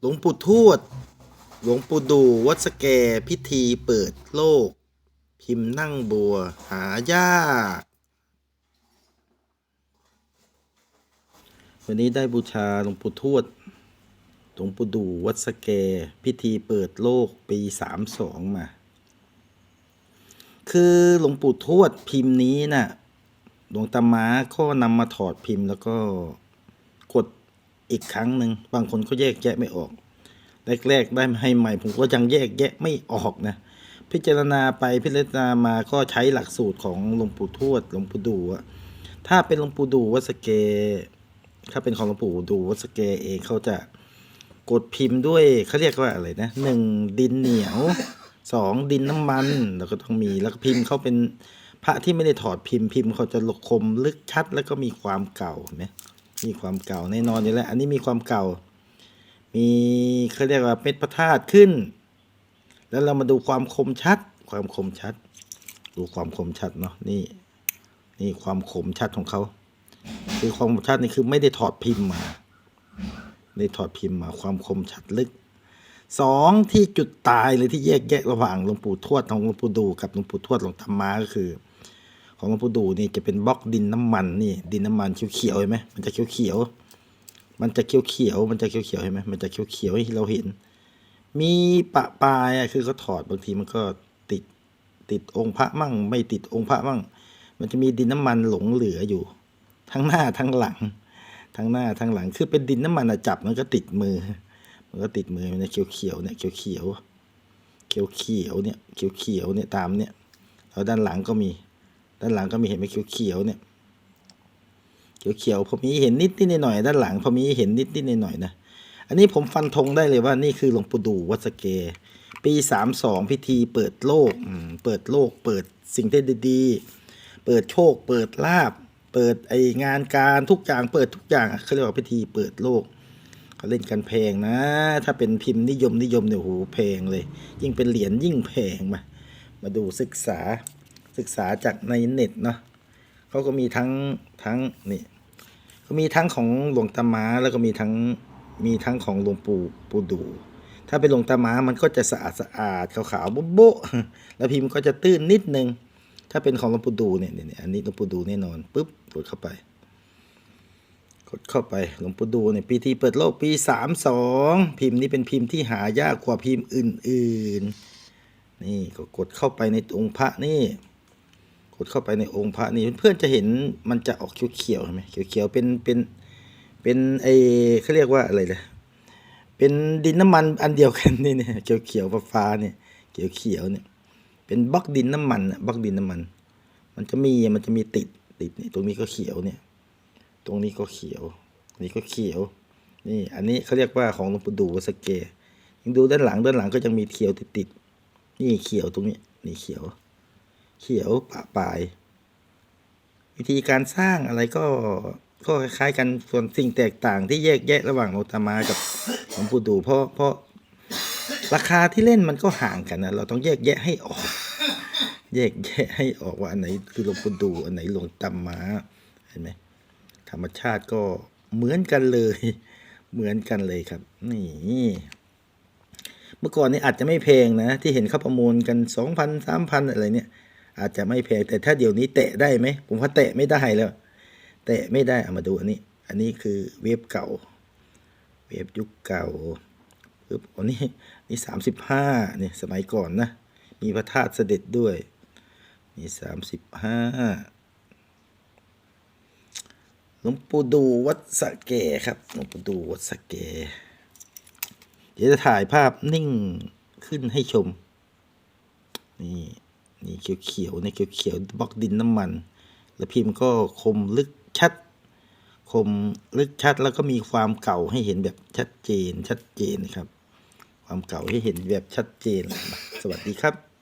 หลวงปู่ทวด หลวงปู่ดูวัดสแกพิธีเปิดโลก พิมพ์นั่งบัว หายากวันนี้ได้บูชาหลวงปู่ทวด หลวงปู่ดูวัดสแก พิธีเปิดโลกปีสามสองมา คือหลวงปู่ทวดพิมพ์นี้น่ะ หลวงตาม้าก็นำมาถอดพิมพ์แล้วก็กด อีกครั้งหนึ่งบางคนก็แยกแยะไม่ออก แรก ๆ ได้ให้ใหม่ ผมก็ยังแยกแยะไม่ออกนะ พิจารณาไปพิจารณามาก็ใช้หลักสูตรของหลวงปู่ทวดหลวงปู่ดูอะถ้าเป็นหลวงปู่ดูวัสเก ถ้าเป็นของหลวงปู่ดูวัสเกเองเขาจะกดพิมพ์ด้วยเขาเรียกว่าอะไรนะหนึ่งดินเหนียวสองดินน้ำมันแล้วก็ต้องมีแล้วก็พิมพ์เขาเป็นพระที่ไม่ได้ถอดพิมพ์พิมพ์เขาจะหลกคมลึกชัด แล้วก็มีความเก่าเห็นไหม มีความเก่าแน่นอนอยู่แล้ว อันนี้มีความเก่า มีเขาเรียกว่าเม็ดพระธาตุขึ้น แล้วเรามาดูความคมชัด ความคมชัด ดูความคมชัดเนาะนี่ นี่ความคมชัดของเขาคือความคมชัดนี่คือไม่ได้ถอดพิมพ์มาไม่ได้ถอดพิมพ์มาความคมชัดลึกสองที่จุดตายเลยที่แยกแยะระหว่างหลวงปู่ทวดของหลวงปู่ดูกับหลวงปู่ทวดหลวงธรรมาก็คือ ของหลวงปู่ดูนี่จะเป็นบล็อกดินน้ำมันนี่ ดินน้ำมันเขียวๆเห็นไหมมันจะเขียวๆมันจะเขียวๆมันจะเขียวๆเห็นไหมมันจะเขียวๆให้เราเห็น มีปะปลายอะคือเขาถอดบางทีมันก็ติดติดองค์พระมั่ง ไม่ติดองค์พระมั่ง มันจะมีดินน้ำมันหลงเหลืออยู่ ทั้งหน้าทั้งหลัง ทั้งหน้าทั้งหลังคือเป็นดินน้ำมันอะจับมันก็ติดมือ มันก็ติดมือมันเนี่ยเขียวๆเนี่ยเขียวๆเขียวๆเนี่ยเขียวๆเนี่ยตามเนี่ยแล้วด้านหลังก็มี ด้านหลังก็มีเห็นไหมเขียวๆเนี่ยเขียวๆพอมีเห็นนิดนิดหน่อยด้านหลังพอมีเห็นนิดนิดหน่อยนะอันนี้ผมฟันธงได้เลยว่านี่คือหลวงปู่ดูวัดสเก ปีสามสองพิธีเปิดโลกอืเปิดโลก เปิดสิ่งที่ดีๆ เปิดโชค เปิดลาบ เปิดไองานการทุกอย่าง เปิดทุกอย่างเขาเรียกว่าพิธีเปิดโลกเขาเล่นกันแพงนะ ถ้าเป็นพิมพ์นิยมนิยมเนี่ยโหแพงเลย ยิ่งเป็นเหรียญยิ่งแพงมา มาดูศึกษา ศึกษาจากในเน็ตเนาะเขาก็มีทั้งทั้งนี่ก็มีทั้งของหลวงตาม้าแล้วก็มีทั้งมีทั้งของหลวงปู่ปู่ดู ถ้าเป็นหลวงตาม้ามันก็จะสะอาดสะอาดขาวๆโบ๊ะโบ๊ะแล้วพิมพ์ก็จะตื้นนิดนึง ถ้าเป็นของหลวงปู่ดูเนี่ยเนี่ยอันนี้หลวงปู่ดูแน่นอนปุ๊บกดเข้าไป กดเข้าไปหลวงปู่ดูเนี่ยปีที่เปิดโลกปีสามสองพิมพ์นี้เป็นพิมพ์ที่หายากกว่าพิมพ์อื่นๆ นี่ก็กดเข้าไปในองค์พระนี่ กดเข้าไปในองค์พระนี่เพื่อนจะเห็นมันจะออกเขียวๆเห็นไหมเขียวๆเป็นเป็นเป็นไอเขาเรียกว่าอะไรเลยเป็นดินน้ำมันอันเดียวกันนี่เนี่ยเขียวๆฟ้าเนี่ยเขียวๆเนี่ยเป็นบล็อกดินน้ำมันอะบล็อกดินน้ำมัน มันจะมีมันจะมีติดติดนี่ตรงนี้ก็เขียวเนี่ย ตรงนี้ก็เขียวนนี้ก็เขียว นี่อันนี้เขาเรียกว่าของหลวงปู่ดูวัสเกยังดูด้านหลังด้านหลังก็ยังมีเขียวติดๆนี่เขียวตรงนี้นี่เขียว เขียวปะปลาย วิธีการสร้างอะไรก็ก็คล้ายๆกันส่วนสิ่งแตกต่างที่แยกแยะระหว่างโลตามากับหลวงปู่ดูเพราะเพราะราคาที่เล่นมันก็ห่างกันนะเราต้องแยกแยะให้ออก แยกแยะให้ออกว่าอันไหนคือหลวงปู่ดูอันไหนหลวงตามาเห็นไหมธรรมชาติก็เหมือนกันเลย เหมือนกันเลยครับ นี่เมื่อก่อนนี้อาจจะไม่แพงนะ ที่เห็นเขาประมูลกันสองพันสามพันอะไรเนี่ย อาจจะไม่แพงแต่ถ้าเดี๋ยวนี้แตะได้ไหมผมว่าแตะไม่ได้แล้วแตะไม่ได้เอามาดูอันนี้ อันนี้คือเวฟเก่า เวฟยุคเก่าปึ๊บอันนี้นี่สามสิบห้าเนี่ยสมัยก่อนนะ มีพระธาตุเสด็จด้วยมีสามสิบห้าหลวงปู่ดูวัดสะเกครับหลวงปู่ดูวัดสะเกเดี๋ยวจะถ่ายภาพนิ่งขึ้นให้ชม นี่ นี่เขียวๆเนี่ยเขียวๆบล็อกดินน้ำมัน แล้วพิมพ์ก็คมลึกชัด คมลึกชัดแล้วก็มีความเก่าให้เห็นแบบชัดเจนชัดเจนครับ ความเก่าให้เห็นแบบชัดเจน สวัสดีครับ